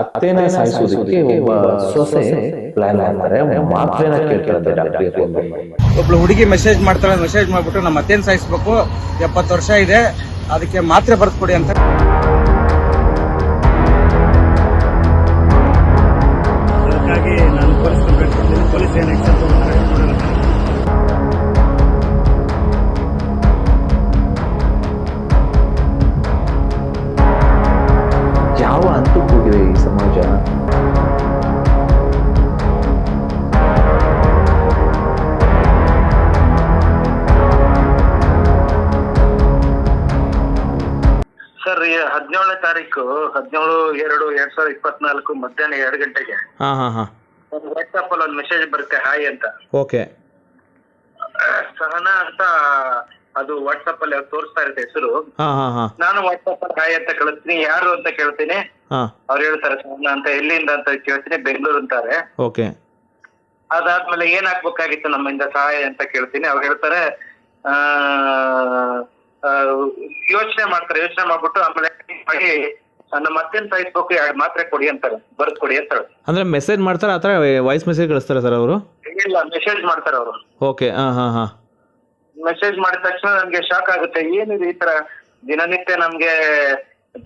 ಅತ್ತೆನ ಸಾಯಿಸೋದಕ್ಕೆ ಒಬ್ಬ ಸೊಸೆ ಪ್ಲಾನ್ ಮಾಡ್ತಾರೆ ಮಾತ್ರೆನ ಕೇಳ್ತಾರೆ ಮಾಡಿ. ಒಬ್ಳು ಹುಡುಗಿ ಮೆಸೇಜ್ ಮಾಡ್ತಾಳೆ ಮೆಸೇಜ್ ಮಾಡ್ಬಿಟ್ಟು ನಮ್ಮ ಅತ್ತೇನ ಸಾಯಿಸ್ಬೇಕು? ಎಪ್ಪತ್ತು ವರ್ಷ ಇದೆ, ಅದಕ್ಕೆ ಮಾತ್ರೆ ಬರ್ತ್ಕೊಡಿ ಅಂತ. ತಾರೀಕು ಹದಿನೇಳು ಎರಡು ಎರಡ್ ಸಾವಿರದ ಇಪ್ಪತ್ನಾಲ್ಕು ಮಧ್ಯಾಹ್ನ ಎರಡು ಗಂಟೆಗೆ. ಹಾ ಹಾಂ ಹಾಂ. ಒಂದು ವಾಟ್ಸಪ್ ಅಲ್ಲಿ ಒಂದು ಮೆಸೇಜ್ ಬರುತ್ತೆ ಹಾಯ್ ಅಂತ. ಓಕೆ. ಸಹನಾ ಅಂತ ಅದು ವಾಟ್ಸಪ್ ಅಲ್ಲಿ ಅವ್ರು ತೋರಿಸ್ತಾ ಇರುತ್ತೆ ಹೆಸರು. ಹಾಂ ಹಾಂ ಹಾಂ. ನಾನು ವಾಟ್ಸಪ್ ಅಲ್ಲಿ ಹಾಯ್ ಅಂತ ಕಳಿಸ್ತೀನಿ. ಯಾರು ಅಂತ ಕೇಳ್ತೀನಿ. ಹಾಂ. ಅವ್ರು ಹೇಳ್ತಾರೆ ಸಹನಾ ಅಂತ ಎಲ್ಲಿಂದ ಅಂತ ಕೇಳ್ತೀನಿ ಬೆಂಗಳೂರು ಅಂತಾರೆ. ಓಕೆ. ಅದಾದ್ಮೇಲೆ ಏನ್ ಹಾಕ್ಬೇಕಾಗಿತ್ತು ನಮ್ಮಿಂದ ಸಹಾಯ ಅಂತ ಕೇಳ್ತೀನಿ. ಅವ್ರು ಹೇಳ್ತಾರೆ ಆ ಯೋಚನೆ ಮಾಡ್ತಾರೆ. ಯೋಚನೆ ಮಾಡ್ಬಿಟ್ಟು ಆಮೇಲೆ ಮಾಡಿ ನಮ್ಮ ಮತ್ತೆ ಸಾಯಿಸ್ಬೇಕು ಎರಡು ಮಾತ್ರೆ ಕೊಡಿ ಅಂತಾರೆ ಬರ್ದ್ ಕೊಡಿ ಅಂತ ಅಂದ್ರೆ ಮೆಸೇಜ್ ಮಾಡ್ತಾರೆ ಆ ಥರ ವಾಯ್ಸ್ ಮೆಸೇಜ್ ಕಳಿಸ್ತಾರೆ ಸರ್ ಅವರು? ಇಲ್ಲ ಮೆಸೇಜ್ ಮಾಡ್ತಾರೆ ಅವರು. ಓಕೆ ಹಾಂ ಹಾಂ ಹಾಂ. ಮೆಸೇಜ್ ಮಾಡಿದ ತಕ್ಷಣ ನಮ್ಗೆ ಶಾಕ್ ಆಗುತ್ತೆ ಏನಿದೆ ಈ ತರ ದಿನನಿತ್ಯ ನಮ್ಗೆ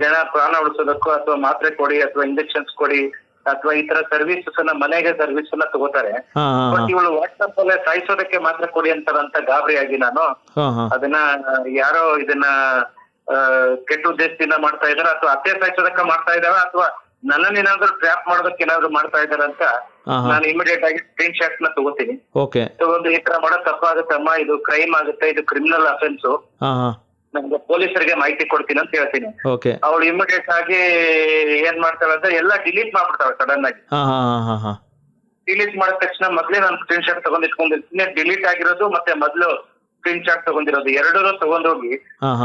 ಜನ ಪ್ರಾಣ ಉಳಿಸೋದಕ್ಕೂ ಅಥವಾ ಮಾತ್ರೆ ಕೊಡಿ ಅಥವಾ ಇಂಜೆಕ್ಷನ್ಸ್ ಕೊಡಿ ಅಥವಾ ಈ ತರ ಸರ್ವಿಸಸ್ ಅನ್ನ ಮನೆಗೆ ಸರ್ವಿಸ್ ಅನ್ನ ತಗೋತಾರೆ. ಹಾಂ ಬಟ್ ಹಾಂ. ಇವಳು ವಾಟ್ಸಪ್ ಅಲ್ಲೇ ಸಾಯಿಸೋದಕ್ಕೆ ಮಾತ್ರ ಕೊಡಿ ಅಂತಾರಂತ ಗಾಬರಿಯಾಗಿ ನಾನು. ಹಾಂ ಹಾಂ. ಅದನ್ನ ಯಾರೋ ಇದನ್ನ ಕೆಟ್ಟ ಉದ್ದೇಶದಿಂದ ಮಾಡ್ತಾ ಇದಾರ ಅಥವಾ ಅತ್ಯಾಚಾರಕ್ಕೆ ಮಾಡ್ತಾ ಇದಾರ ಅಥವಾ ನನ್ನನ್ನೇನಾದ್ರೂ ಟ್ರ್ಯಾಪ್ ಮಾಡೋದಕ್ಕೆ ಏನಾದ್ರು ಮಾಡ್ತಾ ಇದಾರ ಅಂತ ನಾನು ಇಮಿಡಿಯೇಟ್ ಆಗಿ ಸ್ಕ್ರೀನ್ ಶಾಟ್ನ ತಗೋತೀನಿ. ಓಕೆ ತಗೊಂಡು ಈ ತರ ಮಾಡೋ ತಪ್ಪಾಗುತ್ತಮ್ಮ ಇದು ಕ್ರೈಮ್ ಆಗುತ್ತೆ ಇದು ಕ್ರಿಮಿನಲ್ ಅಫೆನ್ಸ್ ನಮ್ಗೆ ಪೊಲೀಸರಿಗೆ ಮಾಹಿತಿ ಕೊಡ್ತೀನಿ ಅಂತ ಹೇಳ್ತೀನಿ. ಓಕೆ ಅವಳು ಇಮಿಡಿಯೇಟ್ ಆಗಿ ಏನ್ ಮಾಡ್ತಾಳೆ ಅಂದ್ರೆ ಎಲ್ಲ ಡಿಲೀಟ್ ಮಾಡ್ಬಿಡ್ತಾಳೆ ಸಡನ್ ಆಗಿ. ಡಿಲೀಟ್ ಮಾಡಿದ ತಕ್ಷಣ ಮೊದ್ಲೇ ನಾನು ಸ್ಕ್ರೀನ್ ಶಾಟ್ ತಗೊಂಡ್ ಇಟ್ಕೊಂಡಿರ್ತೀನಿ ಡಿಲೀಟ್ ಆಗಿರೋದು ಮತ್ತೆ ಮೊದ್ಲು ಸ್ಕ್ರೀನ್ ಶಾಟ್ ತಗೊಂಡಿರೋದು. ಎರಡೂ ತಗೊಂಡೋಗಿ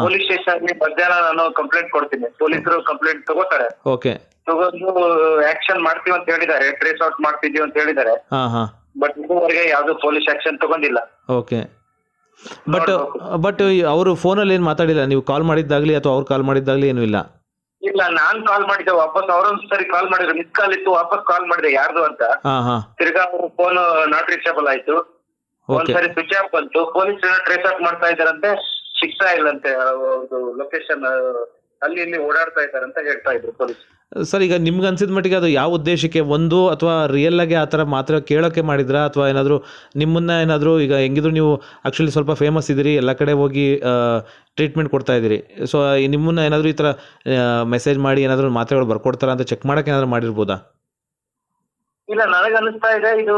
ಪೊಲೀಸ್ ಸ್ಟೇಷನ್ ಮಧ್ಯಾಹ್ನ ನಾನು ಕಂಪ್ಲೇಂಟ್ ಕೊಡ್ತೀನಿ. ಪೊಲೀಸರು ಕಂಪ್ಲೇಂಟ್ ತಗೋತಾರೆ. ಓಕೆ. ತಗೊಂಡು ಆಕ್ಷನ್ ಮಾಡ್ತೀವಿ ಅಂತ ಹೇಳಿದ್ದಾರೆ. ಟ್ರೇಸ್ ಔಟ್ ಮಾಡ್ತಿದೀವಿ ಅಂತ ಹೇಳಿದ್ದಾರೆ. ಬಟ್ ಇದುವರೆಗೆ ಯಾವ್ದು ಪೊಲೀಸ್ ಆಕ್ಷನ್ ತಗೊಂಡಿಲ್ಲ. ಓಕೆ. ಬಟ್ ಬಟ್ ಅವರು ಫೋನಲ್ಲಿ ಏನು ಮಾತಾಡಿಲ್ಲ? ನೀವು ಕಾಲ್ ಮಾಡಿದ್ದಾಗ್ಲಿ ಅಥವಾ ಅವ್ರು ಕಾಲ್ ಮಾಡಿದ್ದಾಗ್ಲಿ ಏನೂ ಇಲ್ಲ? ಇಲ್ಲ ನಾನ್ ಕಾಲ್ ಮಾಡಿದ್ದೆ. ವಾಪಸ್ ಅವರೊಂದ್ ಸರಿ ಕಾಲ್ ಮಾಡಿದ್ರು. ಮಿಸ್ ಕಾಲ್ ಇತ್ತು ವಾಪಸ್ ಕಾಲ್ ಮಾಡಿದೆ ಯಾರ್ದು ಅಂತ. ತಿರ್ಗಾ ಅವ್ರ ಫೋನ್ ನಾಟ್ ರೀಚಬಲ್ ಆಯ್ತು. ಒಂದ್ಸರಿ ಸ್ವಿಚ್ ಆಫ್ ಬಂತು. ಪೊಲೀಸ್ ಟ್ರೇಸ್ ಔಟ್ ಮಾಡ್ತಾ ಇದಾರಂತೆ ಸಿಗ್ತಾ ಇಲ್ಲಂತೆ ಲೊಕೇಶನ್ ಅಲ್ಲಿ ಇಲ್ಲಿ ಓಡಾಡ್ತಾ ಇದ್ದಾರೆ ಅಂತ ಹೇಳ್ತಾ ಇದ್ರು ಪೊಲೀಸ್. ಸರ್ ಈಗ ನಿಮ್ಗೆ ಅನ್ಸಿದ ಮಟ್ಟಿಗೆ ಅದು ಯಾವ ಉದ್ದೇಶಕ್ಕೆ ಒಂದು ಅಥವಾ ರಿಯಲ್ ಆಗಿ ಆ ಥರ ಮಾತ್ರ ಕೇಳೋಕೆ ಮಾಡಿದ್ರಾ? ಅಥವಾ ಏನಾದ್ರು ನಿಮ್ಮನ್ನ ಏನಾದ್ರು ಈಗ ಹೆಂಗಿದ್ರು ನೀವು ಆಕ್ಚುಲಿ ಸ್ವಲ್ಪ ಫೇಮಸ್ ಇದ್ದೀರಿ ಎಲ್ಲ ಕಡೆ ಹೋಗಿ ಟ್ರೀಟ್ಮೆಂಟ್ ಕೊಡ್ತಾ ಇದ್ದೀರಿ. ಸೊ ನಿಮ್ಮನ್ನ ಏನಾದ್ರು ಈ ತರ ಮೆಸೇಜ್ ಮಾಡಿ ಏನಾದ್ರು ಮಾತ್ರೆಗಳು ಬರ್ಕೊಡ್ತಾರ ಅಂತ ಚೆಕ್ ಮಾಡೋಕೆ ಏನಾದ್ರು ಮಾಡಿರ್ಬೋದಾ? ಇಲ್ಲ ನನಗ ಅನಿಸ್ತಾ ಇದೆ ಇದು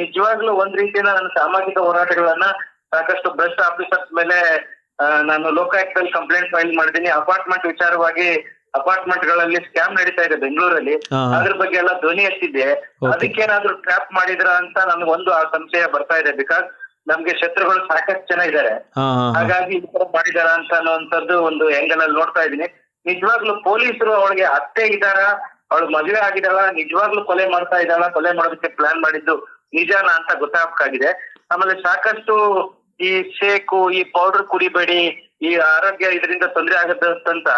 ನಿಜವಾಗ್ಲೂ ಒಂದ್ ರೀತಿಯ ನನ್ನ ಸಾಮಾಜಿಕ ಹೋರಾಟಗಳನ್ನ ಸಾಕಷ್ಟು ಭ್ರಷ್ಟ ಆಫೀಸರ್ಸ್ ಮೇಲೆ ನಾನು ಲೋಕಾಯುಕ್ತದಲ್ಲಿ ಕಂಪ್ಲೇಂಟ್ ಫೈಲ್ ಮಾಡಿದ್ದೀನಿ. ಅಪಾರ್ಟ್ಮೆಂಟ್ ವಿಚಾರವಾಗಿ ಅಪಾರ್ಟ್ಮೆಂಟ್ಗಳಲ್ಲಿ ಸ್ಕ್ಯಾಮ್ ನಡೀತಾ ಇದೆ ಬೆಂಗಳೂರಲ್ಲಿ. ಅದ್ರ ಬಗ್ಗೆ ಎಲ್ಲ ಧ್ವನಿ ಎತ್ತಿದ್ದೆ. ಅದಕ್ಕೇನಾದ್ರೂ ಟ್ರ್ಯಾಪ್ ಮಾಡಿದ್ರ ಅಂತ ನನಗೊಂದು ಆ ಸಂಶಯ ಬರ್ತಾ ಇದೆ ಬಿಕಾಸ್ ನಮ್ಗೆ ಶತ್ರುಗಳು ಸಾಕಷ್ಟು ಜನ ಇದ್ದಾರೆ. ಹಾಗಾಗಿ ಈ ತರ ಮಾಡಿದಾರ ಅಂತ ಅನ್ನುವಂಥದ್ದು ಒಂದು ಎಂಗಲ್ ಅಲ್ಲಿ ನೋಡ್ತಾ ಇದೀನಿ ನಿಜವಾಗ್ಲೂ ಪೊಲೀಸರು ಅವಳಿಗೆ ಅತ್ತೆ ಇದಾರ ಅವಳು ಮದುವೆ ಆಗಿದ್ದಾಳ ನಿಜವಾಗ್ಲೂ ಕೊಲೆ ಮಾಡ್ತಾ ಇದ್ದಾಳ ಕೊಲೆ ಮಾಡೋದಕ್ಕೆ ಪ್ಲಾನ್ ಮಾಡಿದ್ದು ನಿಜಾನ ಅಂತ ಗೊತ್ತಾಗಬೇಕಾಗಿದೆ. ಆಮೇಲೆ ಸಾಕಷ್ಟು ಈ ಶೇಕು ಈ ಪೌಡರ್ ಕುಡಿಬೇಡಿ ಈ ಆರೋಗ್ಯ ಇದರಿಂದ ತೊಂದರೆ ಆಗುತ್ತೆ ಅಂತ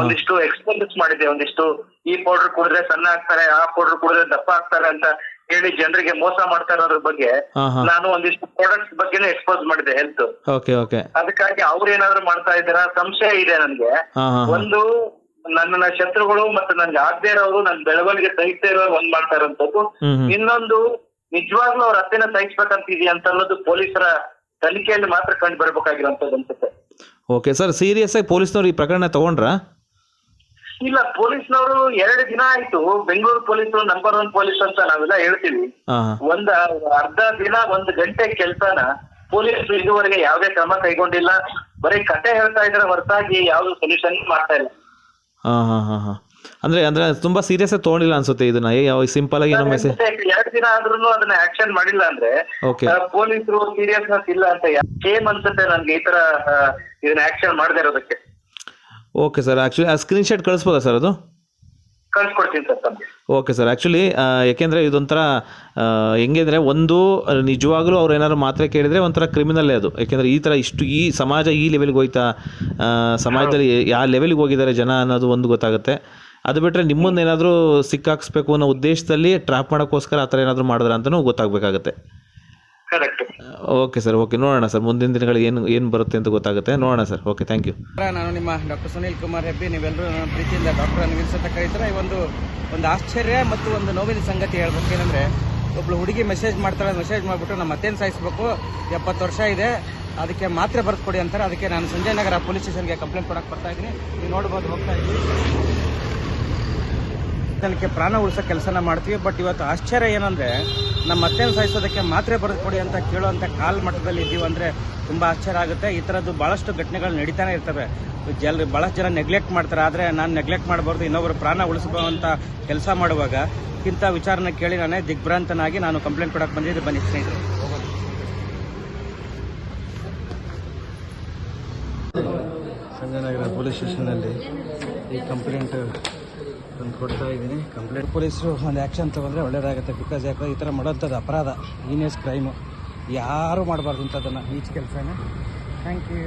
ಒಂದಿಷ್ಟು ಎಕ್ಸ್ಪೋಸ್ ಮಾಡಿದೆ. ಒಂದಿಷ್ಟು ಈ ಪೌಡರ್ ಕುಡಿದ್ರೆ ಸಣ್ಣ ಆಗ್ತಾರೆ ಆ ಪೌಡರ್ ಕುಡಿದ್ರೆ ದಪ್ಪ ಆಗ್ತಾರೆ ಅಂತ ಹೇಳಿ ಜನರಿಗೆ ಮೋಸ ಮಾಡ್ತಾ ಇರೋದ್ರ ಬಗ್ಗೆ ನಾನು ಒಂದಿಷ್ಟು ಪ್ರಾಡಕ್ಟ್ಸ್ ಬಗ್ಗೆನೇ ಎಕ್ಸ್ಪೋಸ್ ಮಾಡಿದೆ ಹೆಲ್ತ್ ಅದಕ್ಕಾಗಿ ಅವ್ರು ಏನಾದ್ರು ಮಾಡ್ತಾ ಇದ್ದಾರ? ಸಂಶಯ ಇದೆ ನನ್ಗೆ. ಒಂದು ನನ್ನ ಶತ್ರುಗಳು ಮತ್ತೆ ನನ್ಗೆ ಆಗದೆ ಇರೋರು ನನ್ ಬೆಳವಣಿಗೆ ಸಹಿಸ್ತಾ ಇರೋರು ಒಂದ್ ಮಾಡ್ತಾ ಇರೋಂಥದ್ದು. ಇನ್ನೊಂದು ನಿಜವಾಗ್ಲೂ ಅವ್ರ ಹತ್ತಿನ ಸಹಿಸ್ಬೇಕಂತ ಇದೆಯಾ ಅಂತ ಅನ್ನೋದು ಪೊಲೀಸರ ತನಿಖೆಯಲ್ಲಿ ಮಾತ್ರ ಕಂಡು ಬರ್ಬೇಕಾಗಿರೋಂಥದ್ದು ಅನ್ಸುತ್ತೆ. ಓಕೆ ಸರ್ ಸೀರಿಯಸ್ ಆಗಿ ಪೊಲೀಸ್ನವ್ರು ಈ ಪ್ರಕರಣ ತಗೊಂಡ್ರಾ? ಇಲ್ಲ ಪೊಲೀಸ್ನವರು ಎರಡು ದಿನ ಆಯ್ತು. ಬೆಂಗಳೂರು ಪೊಲೀಸರು ನಂಬರ್ ಒನ್ ಪೊಲೀಸ್ ಅಂತ ನಾವೆಲ್ಲ ಹೇಳ್ತೀವಿ. ಒಂದ್ ಅರ್ಧ ದಿನ ಒಂದ್ ಗಂಟೆ ಕೆಲಸನ ಪೊಲೀಸರು ಇದುವರೆಗೆ ಯಾವುದೇ ಕ್ರಮ ಕೈಗೊಂಡಿಲ್ಲ. ಬರೀ ಕತೆ ಹೇಳ್ತಾ ಇದ್ರೆ ಹೊರತಾಗಿ ಯಾವ್ದು ಸೊಲ್ಯೂಷನ್ ಮಾಡ್ತಾ ಇಲ್ಲ. ಹಾಂ ಹಾಂ ಹಾಂ ಹಾಂ. ಅಂದ್ರೆ ಅಂದರೆ ತುಂಬ ಸೀರಿಯಸ್ ತಗೊಂಡಿಲ್ಲ ತೊಗೊಂಡಿಲ್ಲ ಅನ್ಸುತ್ತೆ ಇದನ್ನ. ಯಾವ ಸಿಂಪಲ್ ಆಗಿ ಏನೋ ಮೆಸೇಜ್ ಎರಡು ದಿನ ಆದ್ರೂ ಅದನ್ನ ಆಕ್ಷನ್ ಮಾಡಿಲ್ಲ ಅಂದ್ರೆ ಓಕೆ ಪೊಲೀಸರು ಸೀರಿಯಸ್ನೆಸ್ ಇಲ್ಲ ಅಂತ ಏಮ್ ಅನ್ಸುತ್ತೆ ನನ್ಗೆ ಈ ತರ ಆ, ಇದನ್ನ ಆಕ್ಷನ್ ಮಾಡದೇ ಇರೋದಕ್ಕೆ. ಓಕೆ ಸರ್ ಆಕ್ಚುಲಿ ಆ ಸ್ಕ್ರೀನ್ಶಾಟ್ ಕಳಿಸ್ಬೋದಾ ಸರ್ ಅದು? ಕಳ್ಸ್ಕೊಡ್ತೀನಿ ಸರ್ ತಮ್ಗೆ. Okay sir. ಆಕ್ಚುಲಿ ಯಾಕೆಂದ್ರೆ ಇದೊಂಥರ ಹೆಂಗೆ ಅಂದರೆ ಒಂದು ನಿಜವಾಗ್ಲೂ ಅವ್ರು ಏನಾದ್ರು ಮಾತ್ರೆ ಕೇಳಿದ್ರೆ ಒಂಥರ ಕ್ರಿಮಿನಲ್ಲೇ ಅದು. ಯಾಕೆಂದ್ರೆ ಈ ಥರ ಇಷ್ಟು ಈ ಸಮಾಜ ಈ ಲೆವೆಲ್ಗೆ ಹೋಯ್ತಾ ಆ, ಸಮಾಜದಲ್ಲಿ ಯಾವ ಲೆವೆಲ್ಗೆ ಹೋಗಿದ್ದಾರೆ ಜನ ಅನ್ನೋದು ಒಂದು ಗೊತ್ತಾಗುತ್ತೆ. ಅದು ಬಿಟ್ಟರೆ ನಿಮ್ಮನ್ನ ಏನಾದರೂ ಸಿಕ್ಕಾಕ್ಸ್ಬೇಕು ಅನ್ನೋ ಉದ್ದೇಶದಲ್ಲಿ ಟ್ರ್ಯಾಪ್ ಮಾಡೋಕ್ಕೋಸ್ಕರ ಆ ಥರ ಏನಾದರೂ ಮಾಡಿದ್ರೆ ಅಂತಲೂ ಗೊತ್ತಾಗಬೇಕಾಗುತ್ತೆ. ಕರೆಕ್ಟ್ ಓಕೆ ಸರ್ ಓಕೆ ನೋಡೋಣ ಸರ್ ಮುಂದಿನ ದಿನಗಳು ಏನು ಏನು ಬರುತ್ತೆ ಅಂತ ಗೊತ್ತಾಗುತ್ತೆ. ನೋಡೋಣ ಸರ್ ಓಕೆ ಥ್ಯಾಂಕ್ ಯು ನಾನು ನಿಮ್ಮ ಡಾಕ್ಟರ್ ಸುನೀಲ್ ಕುಮಾರ್ ಹೆಬ್ಬಿ. ನೀವೆಲ್ಲರೂ ನನ್ನ ಪ್ರೀತಿಯಿಂದ ಡಾಕ್ಟರ್ ಅನ್ವಿಲ್ಸ್ ಅಂತ ಕರೀತಾರೆ. ಈ ಒಂದು ಒಂದು ಆಶ್ಚರ್ಯ ಮತ್ತು ಒಂದು ನೋವಿನ ಸಂಗತಿ ಹೇಳ್ಬೇಕು. ಏನಂದ್ರೆ ಒಬ್ಳು ಹುಡುಗಿ ಮೆಸೇಜ್ ಮಾಡ್ತಾಳೆ. ಮೆಸೇಜ್ ಮಾಡಿಬಿಟ್ಟು ನಮ್ಮ ಮತ್ತೇನು ಸಾಯಿಸ್ಬೇಕು. ಎಪ್ಪತ್ತು ವರ್ಷ ಇದೆ. ಅದಕ್ಕೆ ಮಾತ್ರೆ ಬರೆದು ಕೊಡಿ ಅಂತಾರೆ. ಅದಕ್ಕೆ ನಾನು ಸಂಜಯ್ ನಗರ ಪೊಲೀಸ್ ಸ್ಟೇಷನ್ಗೆ ಕಂಪ್ಲೇಂಟ್ ಕೊಡಕ್ಕೆ ಬರ್ತಾ ಇದ್ದೀನಿ. ನೀವು ನೋಡ್ಬೋದು ಹೋಗ್ತಾ ಇದ್ದೀವಿ ಜನಕ್ಕೆ ಪ್ರಾಣ ಉಳಿಸೋ ಕೆಲಸನ ಮಾಡ್ತೀವಿ. ಬಟ್ ಇವತ್ತು ಆಶ್ಚರ್ಯ ಏನಂದ್ರೆ ನಮ್ಮ ಅತ್ತೆನ ಸಾಯಿಸೋದಕ್ಕೆ ಮಾತ್ರೆ ಬರೆದು ಕೊಡಿ ಅಂತ ಕೇಳುವಂಥ ಕಾಲ್ ಮಟ್ಟದಲ್ಲಿ ಇದ್ದೀವಿ ಅಂದರೆ ತುಂಬ ಆಶ್ಚರ್ಯ ಆಗುತ್ತೆ. ಈ ಥರದ್ದು ಭಾಳಷ್ಟು ಘಟನೆಗಳು ನಡೀತಾನೆ ಇರ್ತವೆ. ಜಲ್ ಭಾಳಷ್ಟು ಜನ ನೆಗ್ಲೆಕ್ಟ್ ಮಾಡ್ತಾರೆ. ಆದರೆ ನಾನು ನೆಗ್ಲೆಕ್ಟ್ ಮಾಡಬಾರ್ದು ಇನ್ನೊಬ್ಬರು ಪ್ರಾಣ ಉಳಿಸಬಹುವಂಥ ಕೆಲಸ ಮಾಡುವಾಗ ಇಂಥ ವಿಚಾರನ ಕೇಳಿ ನಾನೇ ದಿಗ್ಭ್ರಾಂತನಾಗಿ ನಾನು ಕಂಪ್ಲೇಂಟ್ ಕೊಡಕ್ಕೆ ಬಂದಿದ್ದೆ. ಬನ್ನಿ ಸ್ನೇಹಿತರೆ. ಸಂಜಯನಗರ ಪೊಲೀಸ್ ಸ್ಟೇಷನಲ್ಲಿ ಈ ಕಂಪ್ಲೇಂಟ್ ತಂದು ಕೊಡ್ತಾ ಇದ್ದೀನಿ. ಕಂಪ್ಲೇಂಟ್ ಪೊಲೀಸರು ಒಂದು ಆ್ಯಕ್ಷನ್ ತೊಗೊಂಡ್ರೆ ಒಳ್ಳೇದಾಗುತ್ತೆ ಬಿಕಾಸ್ ಯಾಕಂದ್ರೆ ಈ ಥರ ಮಾಡೋಂಥದ್ದು ಅಪರಾಧ ಈನಿಯಸ್ ಕ್ರೈಮು ಯಾರೂ ಮಾಡಬಾರ್ದು ಇಂಥದ್ದನ್ನು. ಈಚ್ ಕೆಲಸನ. Thank you